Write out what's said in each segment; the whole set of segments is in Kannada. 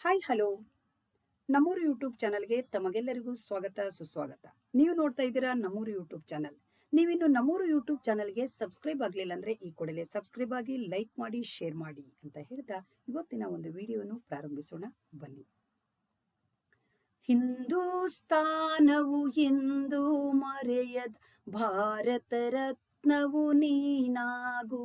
ಹಾಯ್ ಹಲೋ ನಮ್ಮೂರು ಯೂಟ್ಯೂಬ್ ಚಾನಲ್ಗೆ ತಮಗೆಲ್ಲರಿಗೂ ಸ್ವಾಗತ, ಸುಸ್ವಾಗತ. ನೀವು ನೋಡ್ತಾ ಇದ್ದೀರಾ ನಮ್ಮೂರು ಯೂಟ್ಯೂಬ್ ಚಾನಲ್ ನೀವಿನ್ನು ನಮ್ಮೂರು ಯೂಟ್ಯೂಬ್ ಚಾನಲ್ಗೆ ಸಬ್ಸ್ಕ್ರೈಬ್ ಆಗಲಿಲ್ಲ ಅಂದ್ರೆ ಈ ಕೂಡಲೇ ಸಬ್ಸ್ಕ್ರೈಬ್ ಆಗಿ ಲೈಕ್ ಮಾಡಿ ಶೇರ್ ಮಾಡಿ ಅಂತ ಹೇಳ್ತಾ ಇವತ್ತಿನ ಒಂದು ವಿಡಿಯೋನು ಪ್ರಾರಂಭಿಸೋಣ. ಬನ್ನಿ. ಹಿಂದೂಸ್ತಾನವು ಎಂದು ಮರೆಯದ ಭಾರತ ರತ್ನವು ನೀನಾಗು.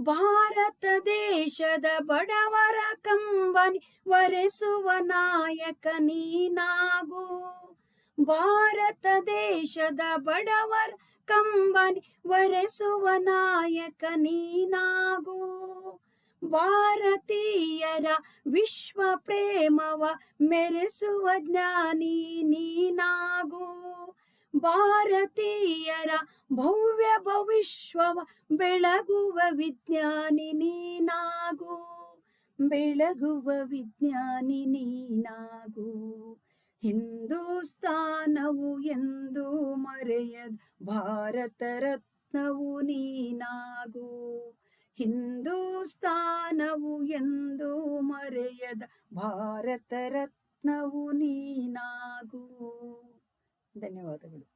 ಭಾರತ ದೇಶದ ಬಡವರ ಕಂಬನಿ ಒರೆಸುವ ನಾಯಕ ನೀನಾಗು. ಭಾರತ ದೇಶದ ಬಡವರ ಕಂಬನಿ ಒರೆಸುವ ನಾಯಕ ನೀನಾಗು. ಭಾರತೀಯರ ವಿಶ್ವ ಪ್ರೇಮವ ಮೆರೆಸುವ ಜ್ಞಾನಿ ನೀನಾಗು. ಭಾರತೀಯರ ಭವ್ಯ ಭವಿಷ್ಯವ ಬೆಳಗುವ ವಿಜ್ಞಾನಿ ನೀನಾಗು. ಬೆಳಗುವ ವಿಜ್ಞಾನಿ ನೀನಾಗು. ಹಿಂದೂಸ್ತಾನವು ಎಂದು ಮರೆಯದ ಭಾರತ ರತ್ನವು ನೀನಾಗು. ಹಿಂದೂಸ್ತಾನವು ಎಂದು ಮರೆಯದ ಭಾರತ ರತ್ನವು ನೀನಾಗು. ధన్యవాదములు.